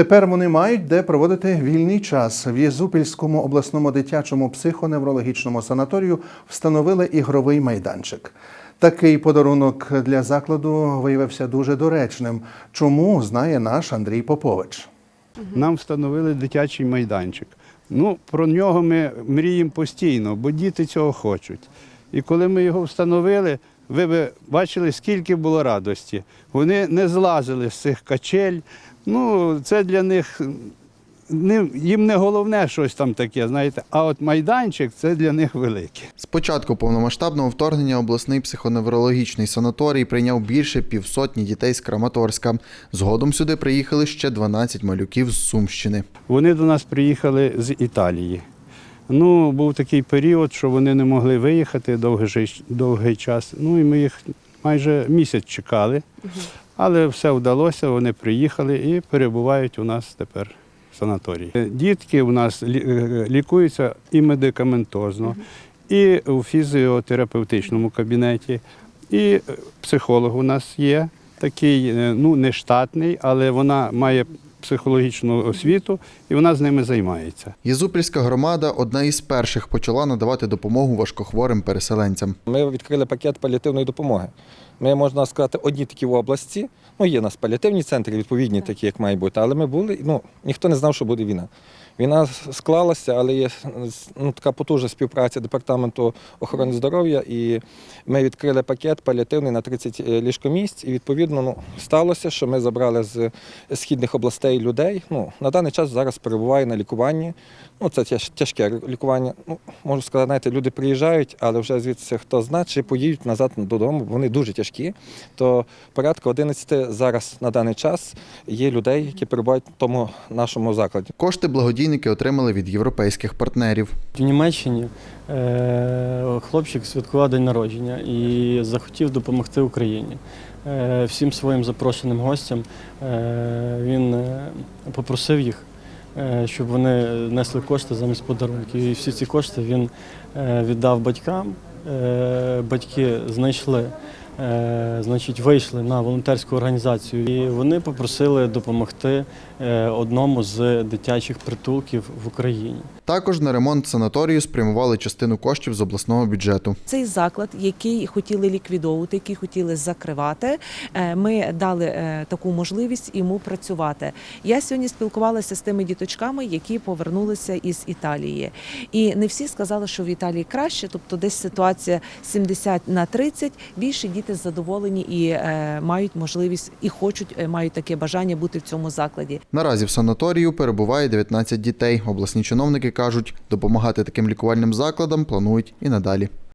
Тепер вони мають де проводити вільний час. В Єзупільському обласному дитячому психоневрологічному санаторію встановили ігровий майданчик. Такий подарунок для закладу виявився дуже доречним. Чому знає наш Андрій Попович. Нам встановили дитячий майданчик. Ну, про нього ми мріємо постійно, бо діти цього хочуть. І коли ми його встановили, ви б бачили, скільки було радості. Вони не злазили з цих качель. Ну, це для них їм не головне щось там таке, знаєте, а от майданчик це для них велике. З початку повномасштабного вторгнення обласний психоневрологічний санаторій прийняв більше півсотні дітей з Краматорська. Згодом сюди приїхали ще 12 малюків з Сумщини. Вони до нас приїхали з Італії. Ну, був такий період, що вони не могли виїхати довгий, довгий час. Ну і ми їх майже місяць чекали, але все вдалося, вони приїхали і перебувають у нас тепер в санаторії. Е, Дітки у нас е, лікуються і медикаментозно, і у фізіотерапевтичному кабінеті, і е, психолог у нас є такий, ну не штатний, але вона має психологічну освіту і вона з ними займається. Єзупільська громада одна із перших почала надавати допомогу важкохворим переселенцям. Ми відкрили пакет паліативної допомоги. Ми, можна сказати, одні такі в області. Ну, є у нас паліативні центри, відповідні, такі, як має бути. Але ми були, ну, ніхто не знав, що буде війна. Війна склалася, але є ну, така потужна співпраця департаменту охорони здоров'я. І ми відкрили пакет паліативний на 30 ліжкомісць. І відповідно ну, сталося, що ми забрали з східних областей людей. Ну, на даний час зараз перебуває на лікуванні. Ну, це тяжке лікування. Ну, можу сказати, знаєте, люди приїжджають, але вже звідси хто зна, чи поїдуть назад додому. Вони дуже тяжкі. То порядка 11 зараз на даний час є людей, які перебувають в тому нашому закладі. Кошти благодійники отримали від європейських партнерів. В Німеччині е, хлопчик святкував день народження і захотів допомогти Україні. Е, всім своїм запрошеним гостям е, він попросив їх, щоб вони несли кошти замість подарунків. І всі ці кошти він віддав батькам. Батьки знайшли. Е, Значить, вийшли на волонтерську організацію, і вони попросили допомогти е, одному з дитячих притулків в Україні. Також на ремонт санаторію спрямували частину коштів з обласного бюджету. Цей заклад, який хотіли ліквідовувати, який хотіли закривати, е, ми дали таку можливість йому працювати. Я сьогодні спілкувалася з тими діточками, які повернулися із Італії. І не всі сказали, що в Італії краще, тобто десь ситуація 70 на 30, більше діти задоволені і е, мають можливість і хочуть, е, мають таке бажання бути в цьому закладі. Наразі в санаторію перебуває 19 дітей. Обласні чиновники кажуть, допомагати таким лікувальним закладам планують і надалі.